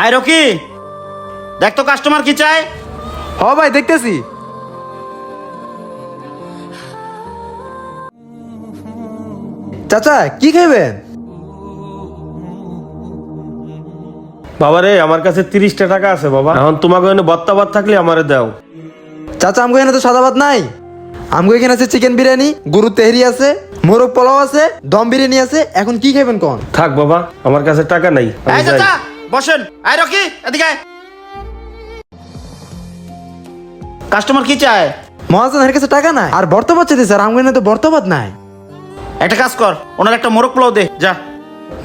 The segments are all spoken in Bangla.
আয় রকি দেখ তো কাস্টমার কি চায়। হ ভাই দেখতেছি। চাচা কি খাইবেন? বাবা রে আমার কাছে তিরিশটা টাকা আছে বাবা। এখন তোমাকে এনে বত্তা ভাত থাকলে আমারে দাও। চাচা আমগো এখানে তো সাদা ভাত নাই। আমগো এখানে আছে চিকেন বিরিয়ানি গরু তেহরি আছে মোরগ পোলাও আছে দম বিরিয়ানি আছে এখন কি খাইবেন কোন? থাক বাবা আমার কাছে টাকা নাই আমি যাই। বসেন। আয় রকি এদিকে কাস্টমার কি চায়? মহাজনের কাছে টাকা নাই আর বর্তমান চাইতে স্যার আমগো এখানে তো বর্তমান নাই। একটা কাজ কর ওনার একটা মোরগ পোলাও দে যা।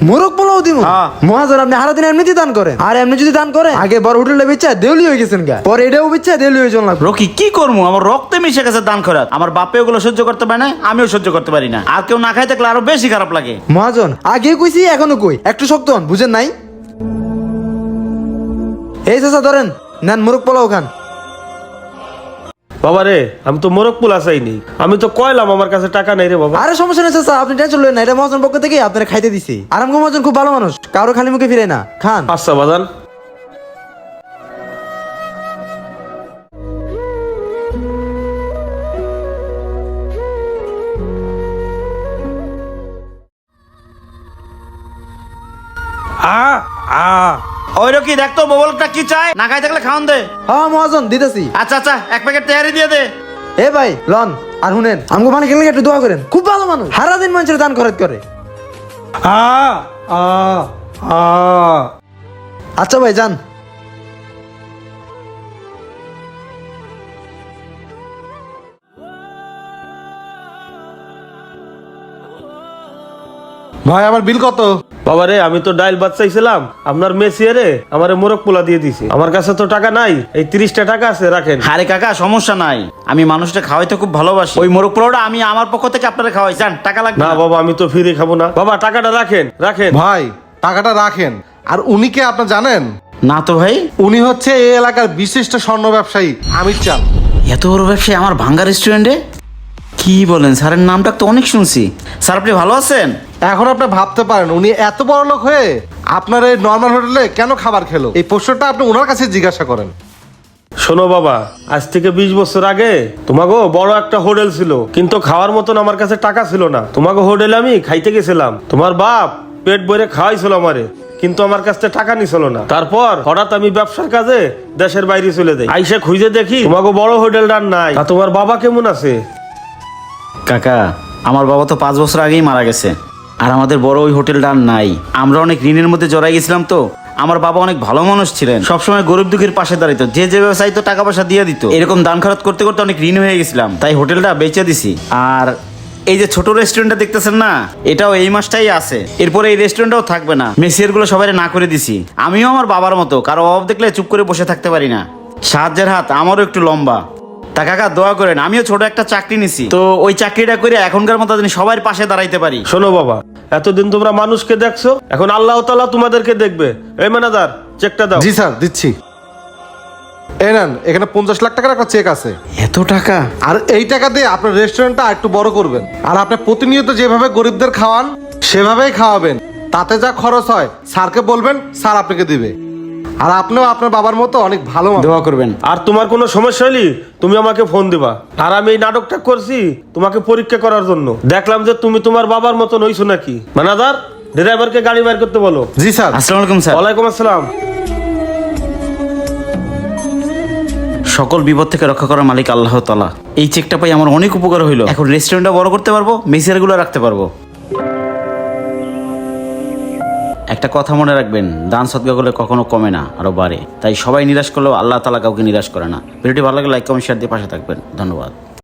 মোরগ পোলাও দিব হ্যাঁ। মহাজন আপনি হারা দিন এমনিতে দান করেন। আর এমনি যদি দান করেন আগে বড় হোটেলে বেচা দেউলি হয়ে গেছেন গা। পরে এটাও বেচা দেউলি হয়ে চললাম রকি কি করব আমার রক্তে মিশে গেছে দান খরাত আমার বাপে ওগুলো সহ্য করতে পারে না আমিও সহ্য করতে পারি না। আর কেউ না খাই থাকলে আরও বেশি খারাপ লাগে। মহাজন আগে কইছি এখনও কই। একটু শক্ত হন বুঝেন নাই? এই চাচা ধরেন। নেন মোরগ পোলাও খান। বাবা রে আমি তো মোরগ পোলা চাইনি। আমি তো কয়লাম আমার কাছে টাকা নেই রে বাবা। আরে সমস্যা নেই চাচা আপনি টেনশন লবেন না এটা মহাজন পক্ষ থেকে আপনারা খাইতে দিছি। আর আমগো মহাজন খুব ভালো মানুষ কারও খালি মুখে ফিরে না। খান। আচ্ছা বাদান আ আ। ওই রকি দেখ তো মোবাইলটা কি চায়? না খাই থাকলে খাওয়ান দে। হ্যাঁ মহাজন দিতেছি। আচ্ছা আচ্ছা এক প্যাকেট তেহারি দিয়ে দে। এ ভাই লন আর শুনেন আমগো মানে খেলে একটু দোয়া করেন। খুব ভালো মানুষ। সারা দিন মানুষের দান খরচ করে। আ আ আ। আচ্ছা ভাই যান। ভাই আমার বিল কত? বাবা রে আমি তো ডাইল ভাত চাইছিলাম। আপনার মেসিয়ারে আমার মোরগ পোলা দিয়ে দিছি। আমার কাছে তো টাকা নাই এই তিরিশটা টাকা আছে রাখেন। আরে কাকা সমস্যা নাই। আমি মানুষটা খাওয়াইতে খুব ভালোবাসি। ওই মোরগ পোলাওটা আমি আমার পক্ষ থেকে আপনারা খাওয়াই। যান টাকা লাগবে না না। বাবা আমি তো ফিরে খাব না। বাবা টাকাটা রাখেন রাখেন। ভাই টাকাটা রাখেন। আর উনি কে আপনার জানেন? না তো ভাই। উনি হচ্ছে এই এলাকার বিশিষ্ট স্বর্ণ ব্যবসায়ী আমির চান এত বড় ব্যবসায়ী আমার ভাঙ্গা রেস্টুরেন্টে কি বলেন স্যারের নামটা তো অনেক শুনছি। স্যার আপনি ভালো আছেন? এখন আপনি ভাবতে পারেন উনি এত বড় লোক হয়ে আপনার এই নর্মাল হোটেলে কেন খাবার খেলো? এই প্রশ্নটা আপনি ওনার কাছে জিজ্ঞাসা করেন। শোনো বাবা আজ থেকে বিশ বছর আগে তোমাকে বড় একটা হোটেল ছিল কিন্তু খাওয়ার মতন আমার কাছে টাকা ছিল না। তোমাকে হোটেলে আমি খাইতে গেছিলাম। তোমার বাপ পেট ভরে খাওয়াইছিল আমারে কিন্তু আমার কাছ থেকে টাকা নিছিল না। তারপর হঠাৎ আমি ব্যবসার কাজে দেশের বাইরে চলে যাই। আইসা খুঁজে দেখি তোমাকে বড় হোটেল হোটেলটার নাই। তা তোমার বাবা কেমন আছে? কাকা আমার বাবা তো পাঁচ বছর আগেই মারা গেছে। আর আমাদের বড় ওই হোটেলটা আর নাই। আমরা অনেক ঋণের মধ্যে জড়াই গেছিলাম তো। আমার বাবা অনেক ভালো মানুষ ছিলেন। সবসময় গরিব দুঃখীর পাশে দাঁড়িত যে যে ব্যবসায়ী তো টাকা পয়সা দিয়ে দিত। এরকম দান খরচ করতে করতে অনেক ঋণ হয়ে গেছিলাম। তাই হোটেলটা বেঁচে দিছি। আর এই যে ছোট রেস্টুরেন্টটা দেখতেছেন না, এটাও এই মাসটাই আছে। এরপরে এই রেস্টুরেন্টটাও থাকবে না। মেসিয়ারগুলো সবাই না করে দিছি। আমিও আমার বাবার মতো। কারও অভাব দেখলে চুপ করে বসে থাকতে পারি না। সাহায্যের হাত আমারও একটু লম্বা। তা কাকা দোয়া করেন আমিও ছোট একটা চাকরি নিছি। তো ওই চাকরিটা করে এখনকার মতো যেন সবার পাশে দাঁড়াইতে পারি। শোনো বাবা এতদিন তোমরা মানুষকে দেখছ এখন আল্লাহ তাআলা তোমাদেরকে দেখবে। এই ম্যানেজার চেকটা দাও। জি স্যার দিচ্ছি। এই নেন এখানে পঞ্চাশ লাখ টাকার একটা চেক আছে। এত টাকা? আর এই টাকা দিয়ে আপনার রেস্টুরেন্টটা একটু বড় করবেন। আর আপনি প্রতিনিয়ত যেভাবে গরিবদের খাওয়ান সেভাবেই খাওয়াবেন। তাতে যা খরচ হয় স্যারকে বলবেন স্যার আপনাকে দিবে। আর আপনিও আপনার বাবার মতো অনেক ভালো মানুষ। দোয়া করবেন। আর তোমার কোনো সমস্যা হলে তুমি আমাকে ফোন দিবা। আর আমি এই নাটকটা করছি তোমাকে পরীক্ষা করার জন্য। দেখলাম যে তুমি তোমার বাবার মতন হইছো নাকি। মানাদার ড্রাইভারকে গাড়ি বের করতে বলো। জি স্যার। আসসালামু আলাইকুম স্যার। ওয়ালাইকুম আসসালাম। সকল বিপদ থেকে রক্ষা করার মালিক আল্লাহ তালা এই চেকটা পাই আমার অনেক উপকার হইল। এখন রেস্টুরেন্টটা বড় করতে পারব মেসিয়ারগুলো রাখতে পারব। একটা কথা মনে রাখবেন, দান সৎকা করলে কখনো কমে না আরও বাড়ে। তাই সবাই নিরাশ করলেও আল্লাহ তালা কাউকে নিরাশ করে না। ভিডিওটি ভালো লাগলে লাইক কমেন্ট শেয়ার দিয়ে পাশে থাকবেন। ধন্যবাদ।